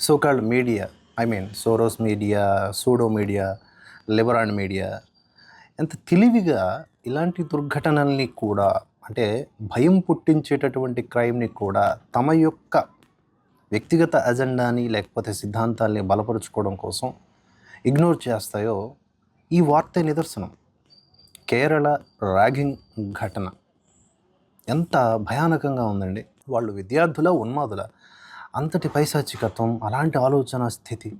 So called media I mean Soros media pseudo media liberal media ఎంత తెలివిగా ఇలాంటి దుర్ఘటనల్ని కూడా అంటే భయం పుట్టించేటటువంటి క్రైమ్ని కూడా తమ యొక్క వ్యక్తిగత అజెండాని లేకపోతే సిద్ధాంతాల్ని బలపరుచుకోవడం కోసం ఇగ్నోర్ చేస్తాయో ఈ వార్త నిదర్శనం. కేరళ ర్యాగింగ్ ఘటన. ఎంత భయానకంగా ఉందండి. వాళ్ళు విద్యార్థుల ఉన్మాదుల. అంతటి పైశాచికత్వం అలాంటి ఆలోచన స్థితి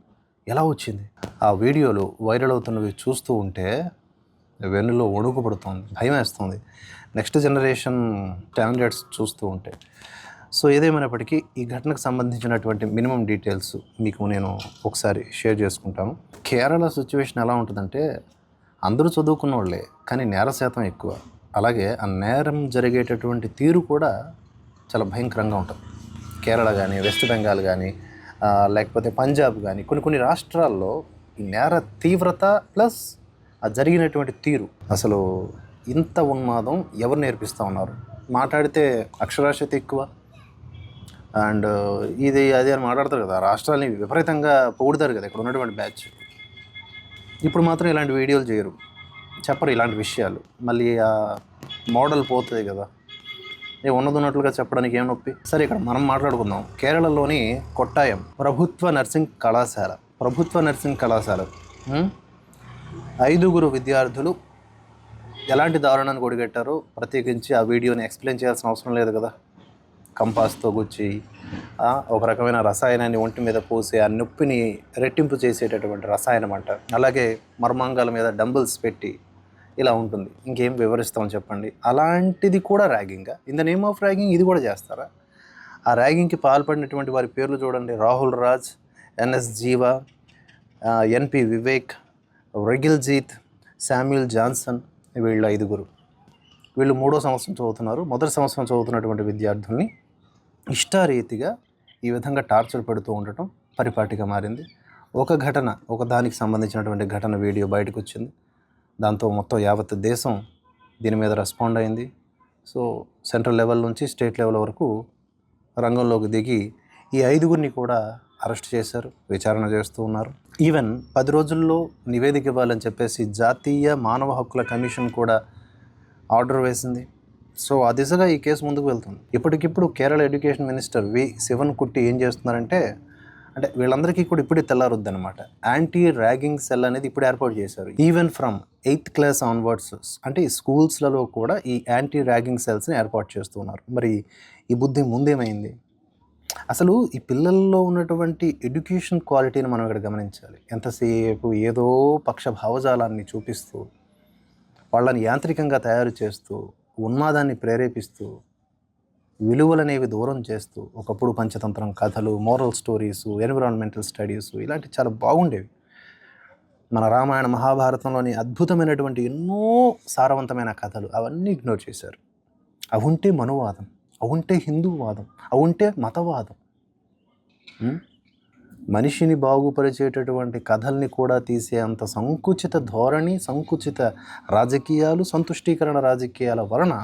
ఎలా వచ్చింది? ఆ వీడియోలు వైరల్ అవుతున్నవి చూస్తూ ఉంటే వెన్నులో వణుకు పడుతుంది భయం వేస్తుంది నెక్స్ట్ జనరేషన్ స్టాండర్డ్స్ చూస్తూ ఉంటే. సో ఏదేమైనప్పటికీ ఈ ఘటనకు సంబంధించినటువంటి మినిమం డీటెయిల్స్ మీకు నేను ఒకసారి షేర్ చేసుకుంటాను. కేరళ సిచ్యువేషన్ ఎలా ఉంటుందంటే అందరూ చదువుకున్న వాళ్ళే కానీ నేర శాతం ఎక్కువ. అలాగే ఆ నేరం జరిగేటటువంటి తీరు కూడా చాలా భయంకరంగా ఉంటుంది. కేరళ కానీ వెస్ట్ బెంగాల్ కానీ లేకపోతే పంజాబ్ కానీ కొన్ని కొన్ని రాష్ట్రాల్లో ఈ నేర తీవ్రత ప్లస్ ఆ జరిగినటువంటి తీరు. అసలు ఇంత ఉన్మాదం ఎవరు నేర్పిస్తూ ఉన్నారు? మాట్లాడితే అక్షరాస్యత ఎక్కువ. అండ్ ఇది అది అని మాట్లాడతారు కదా రాష్ట్రాలని విపరీతంగా పొగుడుతారు కదా ఇక్కడ ఉన్నటువంటి బ్యాచ్. ఇప్పుడు మాత్రం ఇలాంటి వీడియోలు చేయరు. చెప్పరు ఇలాంటి విషయాలు. మళ్ళీ ఆ మోడల్ పోతుంది కదా. ఉన్నది ఉన్నట్లుగా చెప్పడానికి ఏం నొప్పి? సరే ఇక్కడ మనం మాట్లాడుకుందాం. కేరళలోని కొట్టాయం ప్రభుత్వ నర్సింగ్ కళాశాల. ప్రభుత్వ నర్సింగ్ కళాశాల. ఐదుగురు విద్యార్థులు ఎలాంటి దారుణాన్ని ఒడిగట్టారో ప్రత్యేకించి ఆ వీడియోని ఎక్స్ప్లెయిన్ చేయాల్సిన అవసరం లేదు కదా. కంపాస్తో గుచ్చి ఒక రకమైన రసాయనాన్ని ఒంటి మీద పోసి ఆ నొప్పిని రెట్టింపు చేసేటటువంటి రసాయనం అంట అలాగే మర్మాంగాల మీద డంబుల్స్ పెట్టి ఇలా ఉంటుంది. ఇంకేం వివరిస్తామని చెప్పండి. అలాంటిది కూడా ragging in the name of ragging ఇది కూడా చేస్తారా? ఆ ర్యాగింగ్కి పాల్పడినటువంటి వారి పేర్లు చూడండి. Rahul Raj NS Jeeva NP Vivek Regiljith Samuel Johnson వీళ్ళు ఐదుగురు. వీళ్ళు మూడో సంవత్సరం చదువుతున్నారు. మొదటి సంవత్సరం చదువుతున్నటువంటి విద్యార్థుల్ని ఇష్టారీతిగా ఈ విధంగా టార్చర్ పెడుతూ ఉండటం పరిపాటిగా మారింది. ఒక ఘటన ఒక దానికి సంబంధించినటువంటి ఘటన వీడియో బయటకు వచ్చింది దాంతో మొత్తం యావత్ దేశం దీని మీద రెస్పాండ్ అయింది. సో సెంట్రల్ లెవెల్ నుంచి స్టేట్ లెవెల్ వరకు రంగంలోకి దిగి ఈ ఐదుగురిని కూడా అరెస్ట్ చేశారు విచారణ చేస్తూ ఉన్నారు. ఈవెన్ పది రోజుల్లో నివేదిక ఇవ్వాలని చెప్పేసి జాతీయ మానవ హక్కుల కమిషన్ కూడా ఆర్డర్ వేసింది. సో ఆ దిశగా ఈ కేసు ముందుకు వెళ్తుంది. ఇప్పటికిప్పుడు Kerala education minister V Sivankutty ఏం చేస్తున్నారంటే అంటే వీళ్ళందరికీ కూడా ఇప్పుడే తెల్లారొద్దనమాట యాంటీ ర్యాగింగ్ సెల్ అనేది ఇప్పుడు ఏర్పాటు చేశారు. Even from eighth class onwards అంటే ఈ స్కూల్స్లలో కూడా ఈ యాంటీ ర్యాగింగ్ సెల్స్ని ఏర్పాటు చేస్తున్నారు. మరి ఈ బుద్ధి ముందేమైంది? అసలు ఈ పిల్లల్లో ఉన్నటువంటి ఎడ్యుకేషన్ క్వాలిటీని మనం ఇక్కడ గమనించాలి. ఎంతసేపు ఏదో పక్ష భావజాలాన్ని చూపిస్తూ వాళ్ళని యాంత్రికంగా తయారు చేస్తూ ఉన్మాదాన్ని ప్రేరేపిస్తూ విలువలనేవి దూరం చేస్తూ ఒకప్పుడు పంచతంత్రం కథలు మోరల్ స్టోరీస్ ఎన్విరాన్మెంటల్ స్టడీస్ ఇలాంటి చాలా బాగుండేవి. మన రామాయణ మహాభారతంలోని అద్భుతమైనటువంటి ఎన్నో సారవంతమైన కథలు అవన్నీ ఇగ్నోర్ చేశారు. అవుంటే మనువాదం అవుంటే హిందూవాదం అవుంటే మతవాదం. మనిషిని బాగుపరిచేటటువంటి కథల్ని కూడా తీసే అంత సంకుచిత ధోరణి సంకుచిత రాజకీయాలు సంతుష్టీకరణ రాజకీయాల వలన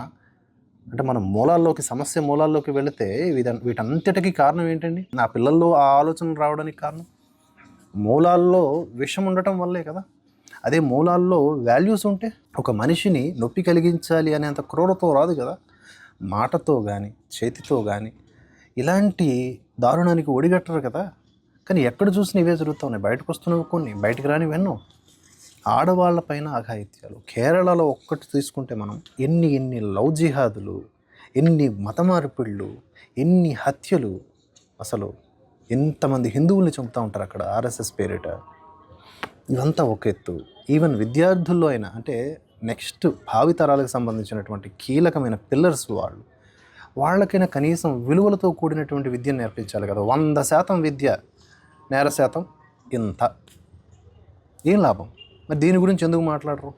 అంటే మనం మూలాల్లోకి సమస్య మూలాల్లోకి వెళితే వీట వీటన్నిటికీ కారణం ఏంటండి? నా పిల్లల్లో ఆ ఆలోచన రావడానికి కారణం? మూలాల్లో విషం ఉండటం వల్లే కదా. అదే మూలాల్లో వాల్యూస్ ఉంటే ఒక మనిషిని నొప్పి కలిగించాలి అనేంత క్రూరతో రాదు కదా. మాటతో కానీ చేతితో కానీ ఇలాంటి దారుణానికి ఒడిగట్టరు కదా. కానీ ఎక్కడ చూసినా ఇవే జరుగుతూ ఉన్నాయి. బయటకు వస్తున్నవి కొన్ని బయటకు రానివి ఎన్నో. ఆడవాళ్ళపైన అఘాయిత్యాలు. కేరళలో ఒక్కటి తీసుకుంటే మనం ఎన్ని ఎన్ని లవ్ జిహాదులు ఎన్ని మత మార్పిళ్ళు ఎన్ని హత్యలు అసలు ఎంతమంది హిందువుల్ని చంపుతూ ఉంటారు అక్కడ ఆర్ఎస్ఎస్ పేరిట? ఇదంతా ఒక ఎత్తు. ఈవెన్ విద్యార్థుల్లో అయినా అంటే నెక్స్ట్ భావితరాలకు సంబంధించినటువంటి కీలకమైన పిల్లర్స్ వాళ్ళు వాళ్ళకైనా కనీసం విలువలతో కూడినటువంటి విద్యను నేర్పించాలి కదా. వంద శాతం విద్య నేర శాతం ఇంత. ఏం లాభం? మరి దీని గురించి ఎందుకు మాట్లాడరు?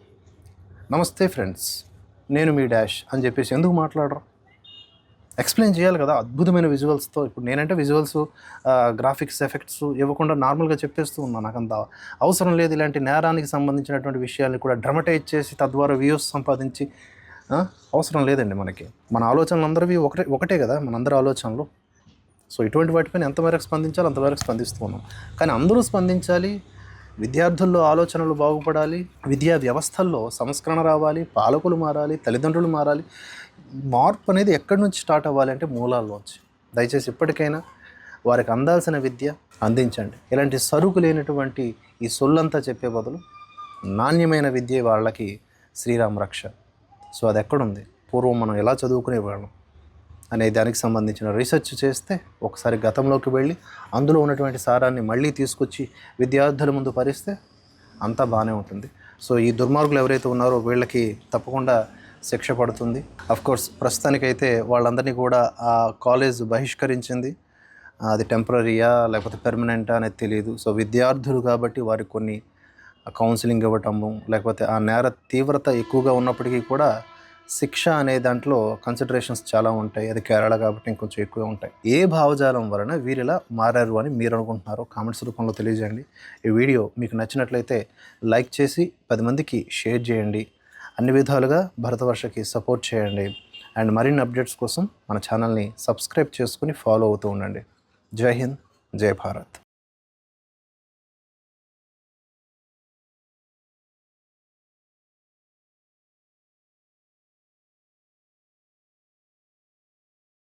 నమస్తే ఫ్రెండ్స్ నేను మీ డాష్ అని చెప్పేసి ఎందుకు మాట్లాడరు? ఎక్స్ప్లెయిన్ చేయాలి కదా అద్భుతమైన విజువల్స్తో ఇప్పుడు నేనంటే విజువల్స్ గ్రాఫిక్స్ ఎఫెక్ట్స్ ఇవ్వకుండా నార్మల్గా చెప్పేస్తూ ఉన్నాను నాకు అంత అవసరం లేదు ఇలాంటి నేరానికి సంబంధించినటువంటి విషయాల్ని కూడా డ్రమటైజ్ చేసి తద్వారా వ్యూస్ సంపాదించి అవసరం లేదండి మనకి. మన ఆలోచనలు అందరివి ఒకటే ఒకటే కదా మనందరి ఆలోచనలు. సో ఇటువంటి వాటిపైన ఎంతవరకు స్పందించాలో అంతవరకు స్పందిస్తూ ఉన్నాం. కానీ అందరూ స్పందించాలి విద్యార్థుల్లో ఆలోచనలు బాగుపడాలి విద్యా వ్యవస్థల్లో సంస్కరణ రావాలి పాలకులు మారాలి తల్లిదండ్రులు మారాలి. మార్పు అనేది ఎక్కడి నుంచి స్టార్ట్ అవ్వాలి అంటే మూలాల్లోంచి. దయచేసి ఇప్పటికైనా వారికి అందాల్సిన విద్య అందించండి. ఇలాంటి సరుకు లేనటువంటి ఈ సొల్లంతా చెప్పే బదులు నాణ్యమైన విద్య వాళ్ళకి శ్రీరామ రక్ష. సో అది ఎక్కడుంది? పూర్వం మనం ఎలా చదువుకునేవాళ్ళం? అనే దానికి సంబంధించిన రీసెర్చ్ చేస్తే ఒకసారి గతంలోకి వెళ్ళి అందులో ఉన్నటువంటి సారాన్ని మళ్ళీ తీసుకొచ్చి విద్యార్థుల ముందు పరిస్తే అంతా బాగానే ఉంటుంది. సో ఈ దుర్మార్గులు ఎవరైతే ఉన్నారో వీళ్ళకి తప్పకుండా శిక్ష పడుతుంది. కోర్స్ ప్రస్తుతానికైతే వాళ్ళందరినీ కూడా ఆ కాలేజ్ బహిష్కరించింది. అది టెంపరీయా లేకపోతే పెర్మనెంటా అనేది తెలియదు సో విద్యార్థులు కాబట్టి వారికి కొన్ని కౌన్సిలింగ్ ఇవ్వటము లేకపోతే ఆ నేర తీవ్రత ఎక్కువగా ఉన్నప్పటికీ కూడా శిక్ష అనే దాంట్లో కన్సిడరేషన్స్ చాలా ఉంటాయి. అది కేరళ కాబట్టి ఇంకొంచెం ఎక్కువ ఉంటాయి. ఏ భావజాలం వలన వీరిలా మారారు అని మీరు అనుకుంటున్నారో కామెంట్స్ రూపంలో తెలియజేయండి. ఈ వీడియో మీకు నచ్చినట్లయితే లైక్ చేసి పది మందికి షేర్ చేయండి. అన్ని విధాలుగా భరతవర్షకి సపోర్ట్ చేయండి. అండ్ మరిన్ని అప్డేట్స్ కోసం మన ఛానల్ని సబ్స్క్రైబ్ చేసుకుని ఫాలో అవుతూ ఉండండి. జై హింద్ జై భారత్.